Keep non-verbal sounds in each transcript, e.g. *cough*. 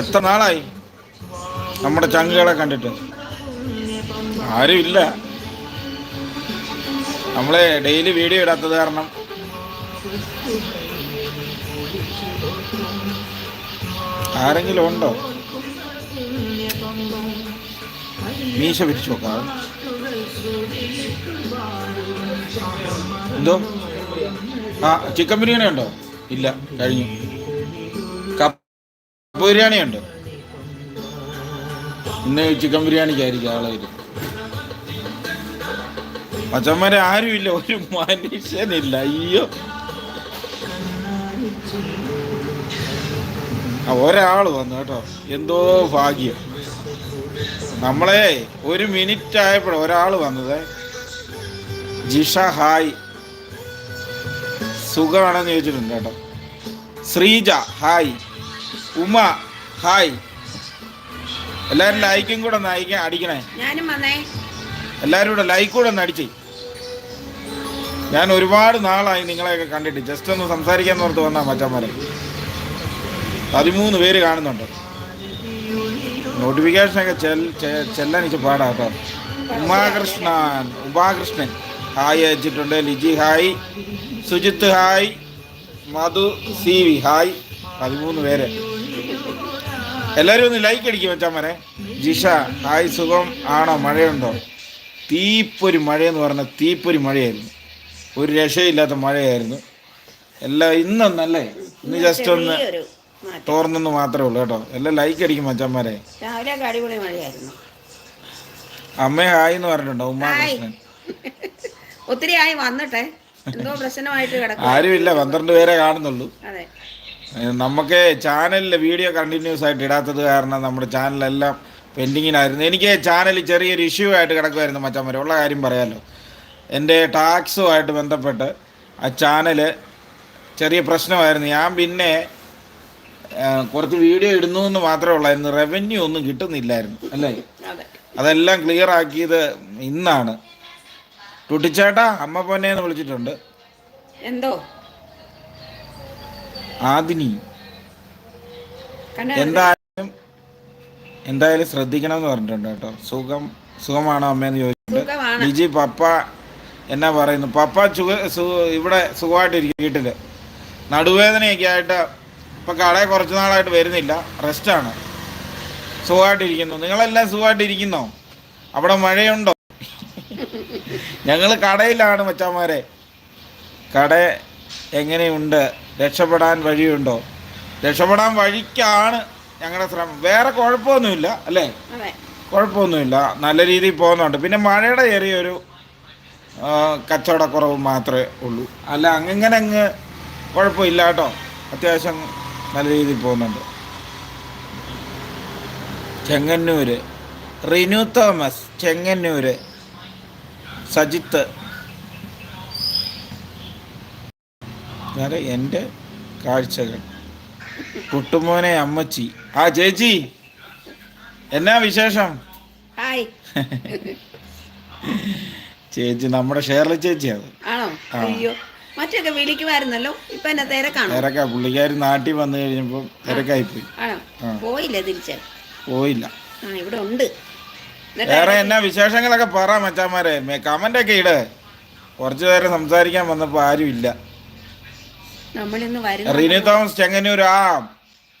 എത്ര നാളായി? നമ്മുടെ ചങ്കുകളെ കണ്ടിട്ട്. ആരും ഇല്ല നമ്മളെ ഡെയിലി വീഡിയോ ഇടാത്തത് കാരണം. ആരെങ്കിലും ഉണ്ടോ? മീശ പിരിച്ചു നോക്കാം. എന്തോ? ആ ചിക്കൻ ബിരിയാണി ഉണ്ടോ? ഇല്ല കഴിഞ്ഞു. ബിരിയാണി ഉണ്ട് ഇന്ന് ചിക്കൻ ബിരിയാണിക്കായിരിക്കും ആളെ അച്ഛന്മാരെ ആരുമില്ല ഒരു മനുഷ്യനില്ല. അയ്യോ. ഒരാൾ വന്നു കേട്ടോ. എന്തോ ഭാഗ്യം. നമ്മളെ ഒരു മിനിറ്റ് ആയപ്പോഴും ഒരാൾ വന്നത്. ജിഷ ഹായ്. സുഖമാണെന്ന് ചോദിച്ചിട്ടുണ്ട് കേട്ടോ. ശ്രീജ ഹായ്. ഉമ ഹായ്. എല്ലാരും ലൈക്കും കൂടെ ഒന്ന് അയക്കാൻ അടിക്കണേ. എല്ലാരും കൂടെ ലൈക്ക് കൂടെ ഒന്ന് അടിച്ചേ. ഞാൻ ഒരുപാട് നാളായി നിങ്ങളെയൊക്കെ കണ്ടിട്ട്. ജസ്റ്റ് ഒന്ന് സംസാരിക്കാൻ ഓർത്ത് വന്നാ മച്ചന്മാരെ പതിമൂന്ന് പേര് കാണുന്നുണ്ട്. നോട്ടിഫിക്കേഷനൊക്കെ ചെൽ ചെ- ചെല്ലാൻ ഇച്ചിരി പാടാ കേട്ടോ. ഉമാകൃഷ്ണൻ ഉമാകൃഷ്ണൻ. ഹായ് അയച്ചിട്ടുണ്ട്. Liji hi. Sujith hi. Madhu C V hi. പതിമൂന്ന് പേര്. എല്ലാവരും ഒന്ന് ലൈക്ക് അടിക്കും വെച്ചാമരെ ജിഷ ഹായ് സുഖം ആണോ മഴയുണ്ടോ? തീപ്പൊരു മഴയെന്ന് പറഞ്ഞാൽ തീപ്പൊരു മഴയായിരുന്നു. ഒരു രക്ഷയില്ലാത്ത മഴയായിരുന്നു. എല്ലാം ഇന്നൊന്നല്ലേ? ഇന്ന് ജസ്റ്റ് ഒന്ന്. തോർന്നെന്ന് മാത്രമേ ഉള്ളൂ കേട്ടോ. എല്ലാം ലൈക്ക് അടിക്കും മച്ചന്മാരെ അമ്മ ഹായ് എന്ന് പറഞ്ഞിട്ടുണ്ടോ? ഉമ്മാകൃഷ്ണൻ ഒത്തിരി ആയി വന്നിട്ടെ. എന്തോ പ്രശ്നമായിട്ട് കിടക്കും ആരുമില്ല പന്ത്രണ്ട് പേരെ കാണുന്നുള്ളൂ. നമുക്ക് ചാനലിൽ വീഡിയോ കണ്ടിന്യൂസ് ആയിട്ട് ഇടാത്തത് കാരണം നമ്മുടെ ചാനലെല്ലാം പെൻഡിങ്ങിനായിരുന്നു എനിക്ക് ചാനൽ ചെറിയൊരു ഇഷ്യൂ ആയിട്ട് കിടക്കുമായിരുന്നു മച്ചന്മാരെ ഉള്ള കാര്യം പറയാമല്ലോ എന്റെ ടാക്സുമായിട്ട് ബന്ധപ്പെട്ട് ആ ചാനൽ ചെറിയ പ്രശ്നമായിരുന്നു. ഞാൻ പിന്നെ കുറച്ച് വീഡിയോ ഇടുന്നു എന്ന് മാത്രമേ ഉള്ളായിരുന്നു. റവന്യൂ ഒന്നും കിട്ടുന്നില്ലായിരുന്നു അല്ലേ? അതെ. അതെല്ലാം ക്ലിയർ ആക്കിയത് ഇന്നാണ്. ടുട്ടിച്ചേട്ടാ അമ്മ പൊന്നെ എന്ന് വിളിച്ചിട്ടുണ്ട്. എന്തോ? ആദിനി. എന്തായാലും എന്തായാലും ശ്രദ്ധിക്കണം എന്ന് പറഞ്ഞിട്ടുണ്ട് കേട്ടോ. സുഖം സുഖമാണോ അമ്മയെന്ന് ചോദിച്ചിട്ടുണ്ട്. ലിജി പപ്പ എന്നാ പറയുന്നു? പപ്പ ഇവിടെ സുഖമായിട്ടിരിക്കും വീട്ടിൽ നടുവേദനയൊക്കെ ആയിട്ട് ഇപ്പം കടയിൽ കുറച്ച് നാളായിട്ട് വരുന്നില്ല. റെസ്റ്റ് റെസ്റ്റാണ് സുഖമായിട്ടിരിക്കുന്നു നിങ്ങളെല്ലാം സുഖമായിട്ടിരിക്കുന്നോ അവിടെ മഴയുണ്ടോ? ഞങ്ങൾ കടയിലാണ് മച്ചാമാരെ. കട എങ്ങനെയുണ്ട്? രക്ഷപ്പെടാൻ വഴിയുണ്ടോ? രക്ഷപ്പെടാൻ വഴിക്കാണ് ഞങ്ങളുടെ ശ്രമം. വേറെ കുഴപ്പമൊന്നുമില്ല അല്ലേ? കുഴപ്പമൊന്നുമില്ല. നല്ല രീതിയിൽ പോകുന്നുണ്ട്. പിന്നെ മഴയുടെ ചെറിയൊരു കച്ചവടക്കുറവ് മാത്രമേ ഉള്ളൂ. അല്ല അങ്ങനെ അങ്ങ് കുഴപ്പമില്ല കേട്ടോ. അത്യാവശ്യം നല്ല രീതിയിൽ പോകുന്നുണ്ട്. ചെങ്ങന്നൂർ റിനു തോമസ് ചെങ്ങന്നൂർ സജിത്ത് ഞാൻ എന്റെ കാഴ്ചകൾ. കുട്ടുമോനെ അമ്മച്ചി. ആ ചേച്ചി. എന്നാ വിശേഷം? ഹായ്. ചേച്ചി നമ്മുടെ ഷേർലി ചേച്ചിയാണ്. ആണോ. അയ്യോ. മറ്റൊക്കെ വിളിക്കുമായിരുന്നല്ലോ. ഇപ്പൊ എന്നെ തിരക്കാണ്? തിരക്കാ. പുള്ളിക്കാരി നാട്ടിൽ വന്നു കഴിഞ്ഞപ്പോ തിരക്കായി പോയി പോയില്ല തിരിച്ച്? പോയില്ല. ഇവിടെ ഉണ്ട്. വേറെ എന്നാ വിശേഷങ്ങളൊക്കെ പറ മച്ചാമാരെ. കമന്റ് ഒക്കെ ഇട്. കുറച്ചു നേരം സംസാരിക്കാൻ വന്നപ്പോ ആരും ഇല്ല നമ്മളിന്ന് വരുന്നു റീനി തോമസ് ചെങ്ങന്നൂർ ആ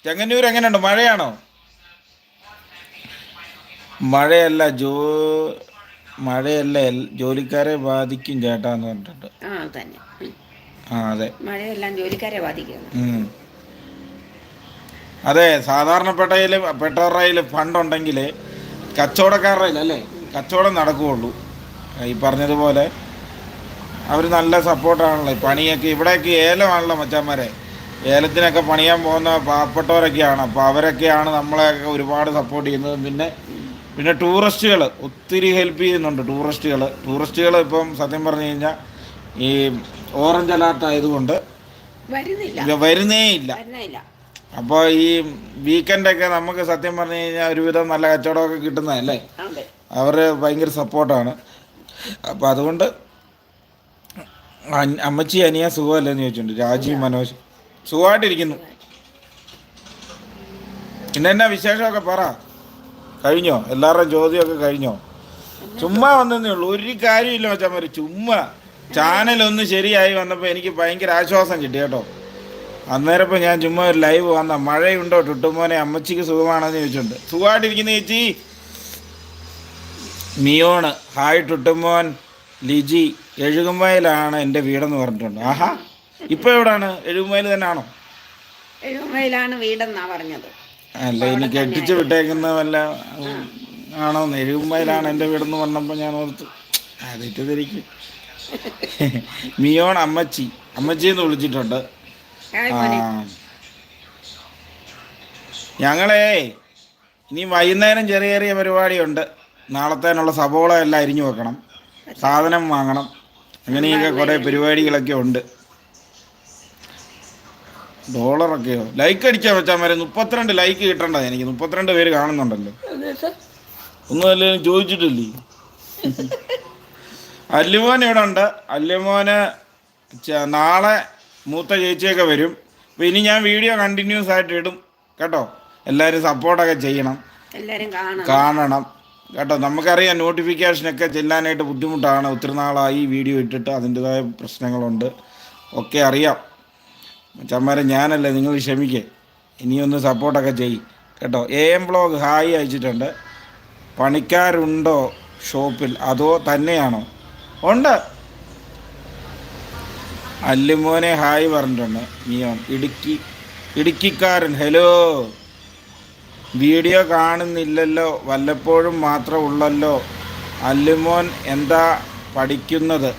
ചെങ്ങന്നൂർ എങ്ങനെയുണ്ട്? മഴയാണോ? മഴയല്ല ജോ മഴയല്ല ജോലിക്കാരെ ബാധിക്കും ചേട്ടാന്ന് പറഞ്ഞിട്ടുണ്ട്. ആ തന്നെ ആ അതെ. മഴയെല്ലാം ജോലിക്കാരെ ബാധിക്കുന്നു. അതെ സാധാരണപ്പെട്ടയിൽ പെട്ടവരുടെ ഫണ്ടുണ്ടെങ്കിൽ കച്ചവടക്കാരുടെ അല്ലേ കച്ചവടം നടക്കുകയുള്ളൂ. ഈ പറഞ്ഞതുപോലെ അവർ നല്ല സപ്പോർട്ടാണല്ലോ. പണിയൊക്കെ ഇവിടെയൊക്കെ ഏലമാണല്ലോ മച്ചാന്മാരെ. ഏലത്തിനൊക്കെ പണിയാൻ പോകുന്ന പാവപ്പെട്ടവരൊക്കെയാണ്. അപ്പോൾ അവരൊക്കെയാണ് നമ്മളെയൊക്കെ ഒരുപാട് സപ്പോർട്ട് ചെയ്യുന്നത്. പിന്നെ പിന്നെ ടൂറിസ്റ്റുകൾ ഒത്തിരി ഹെൽപ്പ് ചെയ്യുന്നുണ്ട് ടൂറിസ്റ്റുകൾ ടൂറിസ്റ്റുകൾ ഇപ്പം സത്യം പറഞ്ഞു കഴിഞ്ഞാൽ ഈ ഓറഞ്ച് അലർട്ട് ആയതുകൊണ്ട് വരുന്നേ ഇല്ല. അപ്പോൾ ഈ വീക്കെൻഡൊക്കെ നമുക്ക് സത്യം പറഞ്ഞു കഴിഞ്ഞാൽ ഒരുവിധം നല്ല കച്ചവടമൊക്കെ കിട്ടുന്നതല്ലേ? അവർ ഭയങ്കര സപ്പോർട്ടാണ് അപ്പോൾ അതുകൊണ്ട് അമ്മച്ചി അനിയ സുഖമല്ലെന്ന് ചോദിച്ചിട്ടുണ്ട്. രാജീവ് മനോജ് സുഖമായിട്ടിരിക്കുന്നു. പിന്നെ എന്നാ വിശേഷമൊക്കെ പറ. കഴിഞ്ഞോ? എല്ലാവരുടെയും ചോദ്യമൊക്കെ കഴിഞ്ഞോ? ചുമ്മാ വന്നതേ ഉള്ളൂ. ഒരു കാര്യമില്ല മച്ചാമാര് ചുമ്മാ. ചാനൽ ഒന്ന് ശരിയായി വന്നപ്പോൾ എനിക്ക് ഭയങ്കര ആശ്വാസം കിട്ടി കേട്ടോ. അന്നേരം ഇപ്പം ഞാൻ ചുമ്മാ ഒരു ലൈവ് വന്ന മഴയുണ്ടോ? ടുട്ടുമോനെ അമ്മച്ചിക്ക് സുഖമാണെന്ന് ചോദിച്ചിട്ടുണ്ട്. സുഖമായിട്ടിരിക്കുന്ന ചേച്ചി. മിയോണ്. ഹായ് ടുട്ടുമോൻ. ലിജി എഴുകുമ്പയിലാണ് എന്റെ വീടെന്ന് പറഞ്ഞിട്ടുണ്ട്. ആഹാ ഇപ്പൊ എവിടാണ്? എഴുകുമ്പയിൽ തന്നെയാണോ വീടെന്നാ പറഞ്ഞത്. അല്ല ഇനി കെട്ടിച്ച് വിട്ടേക്കുന്ന വല്ല ആണോ എഴുകുമ്പയിലാണ് എന്റെ വീടെന്ന് പറഞ്ഞപ്പോൾ ഞാൻ ഓർത്തു അതിട്ട് തിരിക്കും മിയോൺ അമ്മച്ചി അമ്മച്ചി എന്ന് വിളിച്ചിട്ടുണ്ട് ഞങ്ങളേ ഇനി വൈകുന്നേരം ചെറിയ ചെറിയ പരിപാടിയുണ്ട്. നാളത്തേനുള്ള സബോള എല്ലാം അരിഞ്ഞു വെക്കണം. സാധനം വാങ്ങണം. അങ്ങനെയൊക്കെ കുറേ പരിപാടികളൊക്കെ ഉണ്ട്. ഡോളറൊക്കെയോ ലൈക്ക് അടിക്കാൻ വെച്ചാൽ മതി മുപ്പത്തിരണ്ട് ലൈക്ക് കിട്ടണ്ട. എനിക്ക് മുപ്പത്തിരണ്ട് പേര് കാണുന്നുണ്ടല്ലോ. ഒന്നും അല്ലെങ്കിലും ചോദിച്ചിട്ടില്ലേ? *laughs* അല്ലുമോൻ ഇവിടെ ഉണ്ട്. അല്ലുമോന് നാളെ മൂത്ത ചേച്ചിയൊക്കെ വരും. അപ്പോൾ ഇനി ഞാൻ വീഡിയോ കണ്ടിന്യൂസ് ആയിട്ട് ഇടും. കേട്ടോ? എല്ലാവരും സപ്പോർട്ടൊക്കെ ചെയ്യണം. കാണണം. കേട്ടോ നമുക്കറിയാം നോട്ടിഫിക്കേഷനൊക്കെ ചെല്ലാനായിട്ട് ബുദ്ധിമുട്ടാണ്. ഒത്തിരി നാളായി വീഡിയോ ഇട്ടിട്ട് അതിന്റെതായ പ്രശ്നങ്ങളുണ്ട്. ഒക്കെ അറിയാം. ചമ്മാരെ ഞാനല്ലേ നിങ്ങൾ ക്ഷമിക്കേ. ഇനിയൊന്ന് സപ്പോർട്ടൊക്കെ ചെയ്യും. കേട്ടോ എ എം ബ്ലോഗ് ഹായ് അയച്ചിട്ടുണ്ട്. പണിക്കാരുണ്ടോ ഷോപ്പിൽ? അതോ തന്നെയാണോ? ഉണ്ട്. അല്ലുമോനെ ഹായ് പറഞ്ഞിട്ടുണ്ട്. നിയോ ഇടുക്കി ഇടുക്കിക്കാരൻ. ഹലോ വീഡിയോ കാണുന്നില്ലല്ലോ വല്ലപ്പോഴും മാത്രം ഉള്ളല്ലോ. അല്ലുമോൻ എന്താ പഠിക്കുന്നത്?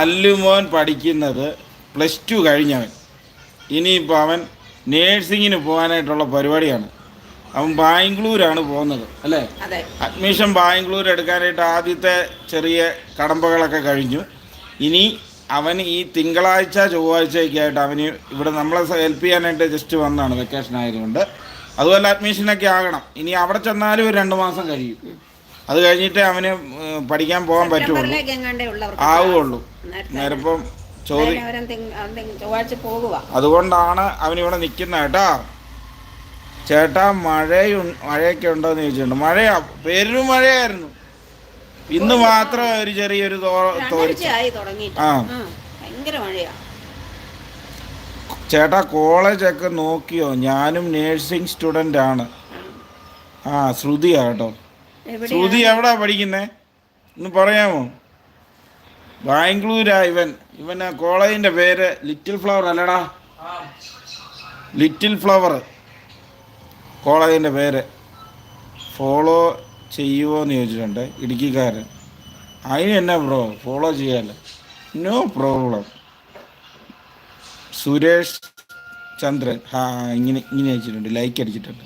അല്ലുമോൻ പഠിക്കുന്നത് പ്ലസ് ടു കഴിഞ്ഞവൻ. ഇനിയിപ്പോൾ അവൻ നേഴ്സിങ്ങിന് പോകാനായിട്ടുള്ള പരിപാടിയാണ്. അവൻ ബാംഗ്ലൂരാണ് പോകുന്നത് അല്ലേ? അഡ്മിഷൻ ബാംഗ്ലൂർ എടുക്കാനായിട്ട് ആദ്യത്തെ ചെറിയ കടമ്പകളൊക്കെ കഴിഞ്ഞു. ഇനി അവൻ ഈ തിങ്കളാഴ്ച ചൊവ്വാഴ്ചയൊക്കെ ആയിട്ട് അവന് ഇവിടെ നമ്മളെ ഹെൽപ്പ് ചെയ്യാനായിട്ട് ജസ്റ്റ് വന്നതാണ് വെക്കേഷൻ ആയതുകൊണ്ട്. അതുപോലെ അഡ്മിഷനൊക്കെ ആകണം. ഇനി അവിടെ ചെന്നാലും ഒരു രണ്ട് മാസം കഴിയും. അത് കഴിഞ്ഞിട്ടേ അവന് പഠിക്കാൻ പോകാൻ പറ്റുള്ളൂ. ആവുകയുള്ളൂ. നേരപ്പം ചോദ്യം അവരെന്തെങ്കിലും എന്തെങ്കിലും അതുകൊണ്ടാണ് അവനിവിടെ നിൽക്കുന്നത് കേട്ടാ. ചേട്ടാ മഴയു മഴയൊക്കെ ഉണ്ടോ എന്ന് ചോദിച്ചിട്ടുണ്ട്. മഴയാ പെരും മഴയായിരുന്നു. ഇന്ന് മാത്രം ഒരു ചെറിയൊരു തോരിച്ച. ആ, ഭയങ്കര മഴയാ. ചേട്ടാ കോളേജൊക്കെ നോക്കിയോ? ഞാനും നേഴ്സിംഗ് സ്റ്റുഡന്റ് ആണ്. ആ ശ്രുതിയാ കേട്ടോ. ശ്രുതി എവിടാ പഠിക്കുന്നേ? ഒന്ന് പറയാമോ? ബാംഗ്ലൂരാ ഇവൻ. ഇവന് കോളേജിന്റെ പേര് ലിറ്റിൽ ഫ്ലവർ അല്ലടാ. Little flower. കോളേജിന്റെ പേര്. ഫോളോ ചെയ്യുമോ എന്ന് ചോദിച്ചിട്ടുണ്ട് ഇടുക്കിക്കാരൻ. അതിന് എന്നാ ബ്രോ ഫോളോ ചെയ്യാമല്ലോ നോ പ്രോബ്ലം സുരേഷ് ചന്ദ്രൻ. ആ ഇങ്ങനെ ഇങ്ങനെ അയച്ചിട്ടുണ്ട് ലൈക്ക് അടിച്ചിട്ടുണ്ട്.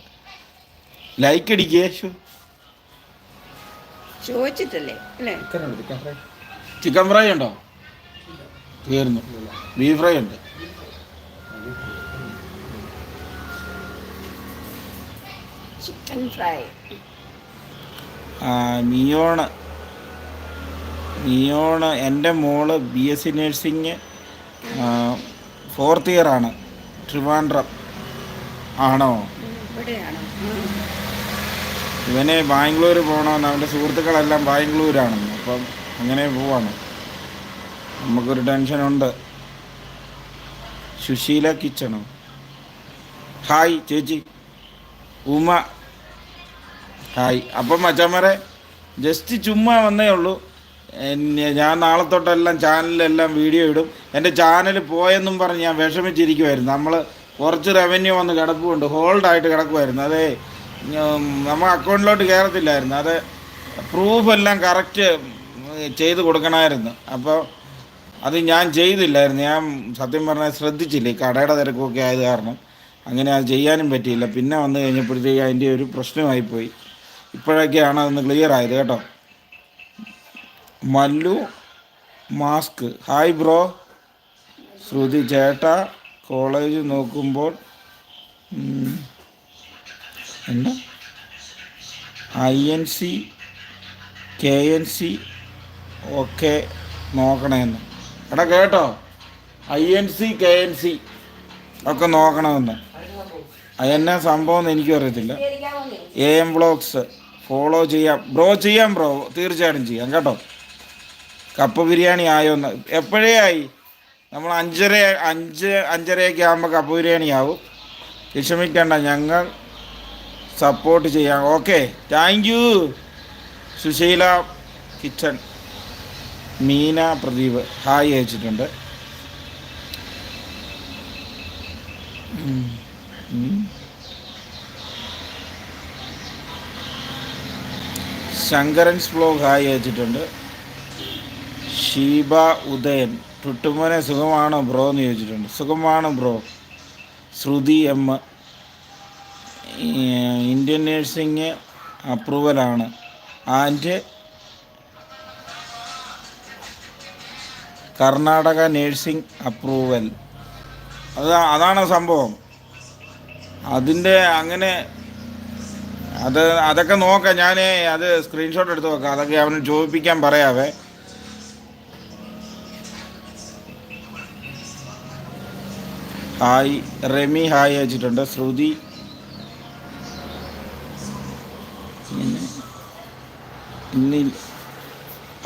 ലൈക്ക് അടിക്കേ. ചോദിച്ചിട്ടല്ലേ? ചിക്കൻ ഫ്രൈ ഉണ്ടോ? തീർന്നു. ബീഫ് ഫ്രൈ ഉണ്ട്. ചിക്കൻ ഫ്രൈ ആ, മിയോണ് മിയോണ് എന്റെ മോൾ B S C nursing fourth year ആണ്. ട്രിവാൻഡ്രം ആണോ? ഇവനെ ബാംഗ്ലൂർ പോകണമെന്ന് അവന്റെ സുഹൃത്തുക്കളെല്ലാം ബാംഗ്ലൂരാണ്. അപ്പം അങ്ങനെ പോവാണ്. നമുക്കൊരു ടെൻഷനുണ്ട് സുശീല കിച്ചണോ? ഹായ് ചേച്ചി. ഉമ. ഹായ് അപ്പം മച്ചാമ്മരെ ജസ്റ്റ് ചുമ്മാ വന്നേ ഉള്ളൂ. ഞാൻ നാളെ തൊട്ടെല്ലാം ചാനലിലെല്ലാം വീഡിയോ ഇടും. എന്റെ ചാനൽ പോയെന്നും പറഞ്ഞ് ഞാൻ വിഷമിച്ചിരിക്കുമായിരുന്നു നമ്മൾ കുറച്ച് റവന്യൂ വന്ന് കിടപ്പുണ്ട്. ഹോൾഡായിട്ട് കിടക്കുമായിരുന്നു അതേ നമ്മൾ അക്കൗണ്ടിലോട്ട് കയറത്തില്ലായിരുന്നു അത് പ്രൂഫ് എല്ലാം കറക്റ്റ് ചെയ്ത് കൊടുക്കണമായിരുന്നു. അപ്പോൾ അത് ഞാൻ ചെയ്തില്ലായിരുന്നു. ഞാൻ സത്യം പറഞ്ഞാൽ ശ്രദ്ധിച്ചില്ല. ഈ കടയുടെ തിരക്കൊക്കെ ആയത് കാരണം അങ്ങനെ അത് ചെയ്യാനും പറ്റിയില്ല. പിന്നെ വന്നു കഴിഞ്ഞപ്പോഴത്തേക്ക് അതിന്റെ ഒരു പ്രശ്നമായിപ്പോയി. ഇപ്പോഴൊക്കെയാണ് അതൊന്ന് ക്ലിയർ ആയത് കേട്ടോ. Mallu mask. Hi bro. Shruthi ചേട്ട കോളേജ് നോക്കുമ്പോൾ എന്താ? I N C K N C ഒക്കെ നോക്കണമെന്ന്. എടാ കേട്ടോ? I N C K N C ഒക്കെ നോക്കണമെന്ന്. അതെന്നാ സംഭവം എന്ന് എനിക്കും അറിയത്തില്ല. എ എം ബ്ലോഗ്സ് ഫോളോ ചെയ്യാം. ബ്രോ ചെയ്യാം ബ്രോ. തീർച്ചയായിട്ടും ചെയ്യാം. കേട്ടോ? കപ്പ് ബിരിയാണി ആയോ എന്ന്. എപ്പോഴേ ആയി? നമ്മൾ അഞ്ചര അഞ്ച് അഞ്ചരയൊക്കെ ആകുമ്പോൾ കപ്പ ബിരിയാണി ആവും. വിഷമിക്കണ്ട ഞങ്ങൾ സപ്പോർട്ട് ചെയ്യാം. Okay thank you Susheela kitchen. Meena Pradeep hi അയച്ചിട്ടുണ്ട്. ശങ്കരൻസ് ബ്ലോഗ് ഹായ് അയച്ചിട്ടുണ്ട്. ഷീബ ഉദയൻ. ടുട്ടുമോനെ സുഖമാണോ ബ്രോ എന്ന് ചോദിച്ചിട്ടുണ്ട്. സുഖമാണോ bro. Shruthi M. Indian nursing അപ്രൂവലാണ് and Karnataka nursing approval. അത് അതാണ് സംഭവം. അതിന്റെ അങ്ങനെ അത് അതൊക്കെ നോക്കാം. ഞാൻ അത് സ്ക്രീൻഷോട്ട് എടുത്ത് നോക്കാം. അതൊക്കെ അവന് ചോദിപ്പിക്കാൻ പറയാവേ. ഹായ് റെമി ഹായ് അയച്ചിട്ടുണ്ട്. ശ്രുതി.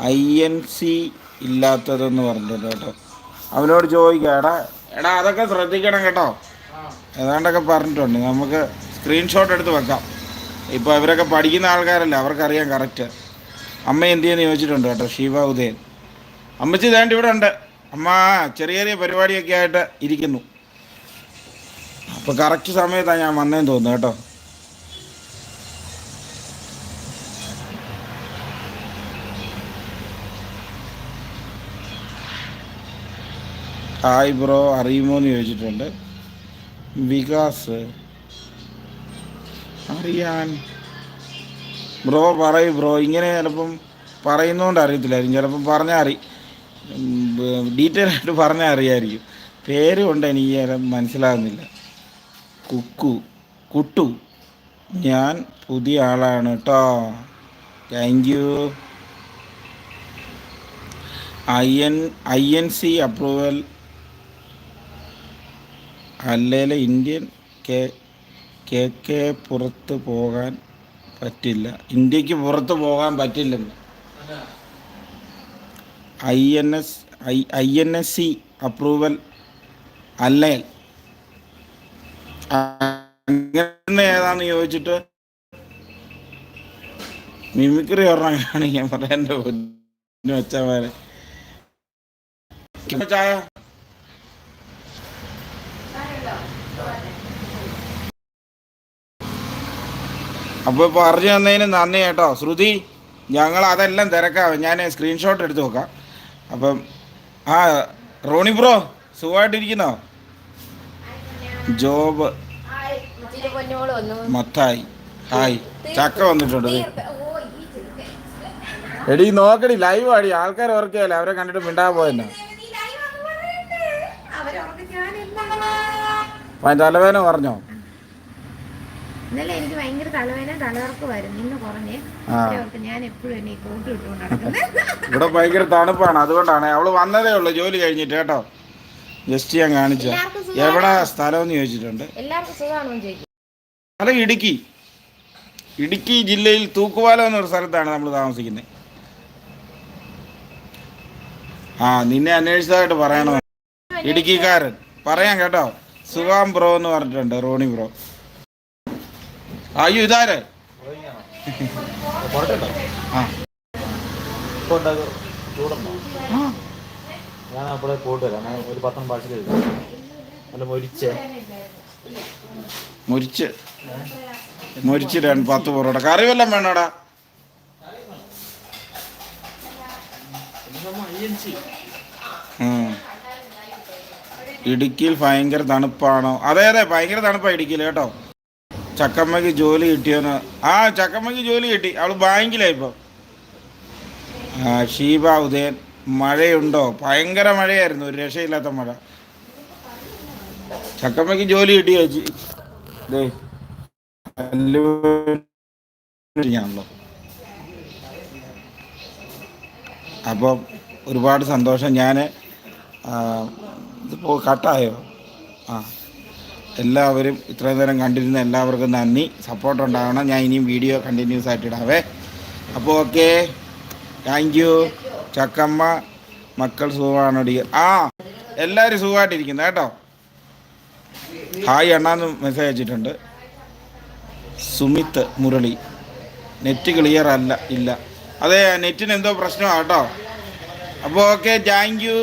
ഐ എൻ സി ഇല്ലാത്തതെന്ന് പറഞ്ഞിട്ടുണ്ട് കേട്ടോ. അവനോട് ചോദിക്കാം എടാ എടാ അതൊക്കെ ശ്രദ്ധിക്കണം കേട്ടോ. ഏതാണ്ടൊക്കെ പറഞ്ഞിട്ടുണ്ട്. നമുക്ക് സ്ക്രീൻഷോട്ട് എടുത്ത് വെക്കാം. ഇപ്പോൾ ഇവരൊക്കെ പഠിക്കുന്ന ആൾക്കാരല്ല അവർക്കറിയാം കറക്റ്റ് അമ്മ എന്ത് ചെയ്യുന്ന ചോദിച്ചിട്ടുണ്ട് കേട്ടോ ശിവ ഉദയൻ. അമ്മച്ചി ഇതാണ്ട് ഇവിടെ ഉണ്ട്. അമ്മ ചെറിയ ചെറിയ പരിപാടിയൊക്കെ ആയിട്ട് ഇരിക്കുന്നു. അപ്പോൾ കറക്റ്റ് സമയത്താണ് ഞാൻ വന്നതെന്ന് തോന്നുന്നു കേട്ടോ. ഹായ് ബ്രോ അറിയുമോ എന്ന് ചോദിച്ചിട്ടുണ്ട്. വികാസ് അറിയാൻ. ബ്രോ പറയൂ ബ്രോ ഇങ്ങനെ ചിലപ്പം പറയുന്നതുകൊണ്ട് അറിയത്തില്ലായിരിക്കും. ചിലപ്പം പറഞ്ഞാൽ അറി ഡീറ്റെയിൽ ആയിട്ട് പറഞ്ഞാൽ അറിയായിരിക്കും. പേര് കൊണ്ട് എനിക്ക് മനസ്സിലാകുന്നില്ല. കുക്കു കുട്ടു. ഞാൻ പുതിയ ആളാണ് കേട്ടോ thank you I N I N C approval അല്ലേലെ Indian K K K പുറത്ത് പോകാൻ പറ്റില്ല. ഇന്ത്യയ്ക്ക് പുറത്ത് പോകാൻ പറ്റില്ലെന്ന്. I N S I I N S C approval അല്ലേ? അങ്ങനെ ഏതാന്ന് ചോദിച്ചിട്ട് മിമിക്രി ഒരെണ്ണം ഞാൻ പറയാൻ എന്റെ വെച്ചമാരെ ചായ? അപ്പോൾ പറഞ്ഞു തന്നതിന് നന്ദി കേട്ടോ. ശ്രുതി ഞങ്ങൾ അതെല്ലാം തിരക്കാം ഞാൻ സ്ക്രീൻഷോട്ട് എടുത്ത് നോക്കാം. അപ്പം ആ റോണി ബ്രോ സുഖമായിട്ടിരിക്കുന്നോ? ജോബ്. മത്തായി. ഹായ് ചക്ക വന്നിട്ടുണ്ട്. എടി നോക്കടി ലൈവ് ആടി. ആൾക്കാർ ഓർക്കുകയല്ല അവരെ കണ്ടിട്ട് മിണ്ടാ പോയെന്നെ. തലവേദന പറഞ്ഞോ? ഇന്നലെ എനിക്ക് ഭയങ്കര തലവേദന തലകറക്കുമായിരുന്നു ഇന്ന് കുറഞ്ഞ്. ആ. അവർക്ക് ഞാൻ എപ്പോഴും എന്നെ ഇവിടെ ഭയങ്കര തണുപ്പാണ്. അതുകൊണ്ടാണ്. അവൾ വന്നതേ ഉള്ളൂ. ജോലി കഴിഞ്ഞിട്ട് കേട്ടോ. ജസ്റ്റ് ഞാൻ കാണിച്ച. എവിടെ സ്ഥലമന്ന് ചോദിച്ചിട്ടുണ്ട്. സ്ഥലം ഇടുക്കി. ഇടുക്കി ജില്ലയിൽ തൂക്കുപാലം എന്നൊരു സ്ഥലത്താണ് നമ്മൾ താമസിക്കുന്നത്. ആ നിന്നെ അന്വേഷിച്ചതായിട്ട് പറയണോ? ഇടുക്കിക്കാരൻ. പറയാം കേട്ടോ. സുഖാം ബ്രോ എന്ന് പറഞ്ഞിട്ടുണ്ട് റോണി ബ്രോ. അയ്യോ ഇതാര്? ആ ഇപ്പൊ ഉണ്ടാകും ചൂടുണ്ടോ ആ. ഞാൻ അവിടെ പോയിട്ട് വരാം. ഒരു പത്രം പാഴ്സൽ അല്ല മൊരിച്ചേ. മുരിച്ച്. മുരിച്ച് രണ്ട് പത്ത് പൊറോട്ട. കറി വല്ലതും വേണോടാ. ഇടുക്കിയിൽ ഭയങ്കര തണുപ്പാണോ? അതെ അതെ ഭയങ്കര തണുപ്പാണ് ഇടുക്കിയിൽ കേട്ടോ. ചക്കമ്മയ്ക്ക് ജോലി കിട്ടിയോന്ന്. ആ ചക്കമ്മയ്ക്ക് ജോലി കിട്ടി. അവൾ ബാങ്കിലായിപ്പോ ഷീബ ഉദയൻ. മഴയുണ്ടോ? ഭയങ്കര മഴയായിരുന്നു. ഒരു രക്ഷയില്ലാത്ത മഴ. ചക്കമ്മയ്ക്ക് ജോലി കിട്ടി ചേച്ചി? ഞാണല്ലോ അപ്പം ഒരുപാട് സന്തോഷം. ഞാൻ ഇതിപ്പോൾ കട്ടായോ? ആ. എല്ലാവരും ഇത്രയും നേരം കണ്ടിരുന്ന എല്ലാവർക്കും നന്ദി. സപ്പോർട്ട് ഉണ്ടാവണം ഞാൻ ഇനിയും വീഡിയോ കണ്ടിന്യൂസ് ആയിട്ട് ഇടാവേ. അപ്പോൾ ഓക്കെ. Thank U. ചക്കമ്മ മക്കൾ സുഖമാണോടി ആ എല്ലാവരും സുഖമായിട്ടിരിക്കുന്നു കേട്ടോ. ഹായ് അണ്ണാന്ന് മെസ്സേജ് അയച്ചിട്ടുണ്ട്. സുമിത്ത് മുരളി. നെറ്റ് ക്ലിയർ അല്ല ഇല്ല. അതെ നെറ്റിന് എന്തോ പ്രശ്നമാണ് കേട്ടോ. അപ്പോൾ ഓക്കെ താങ്ക് യു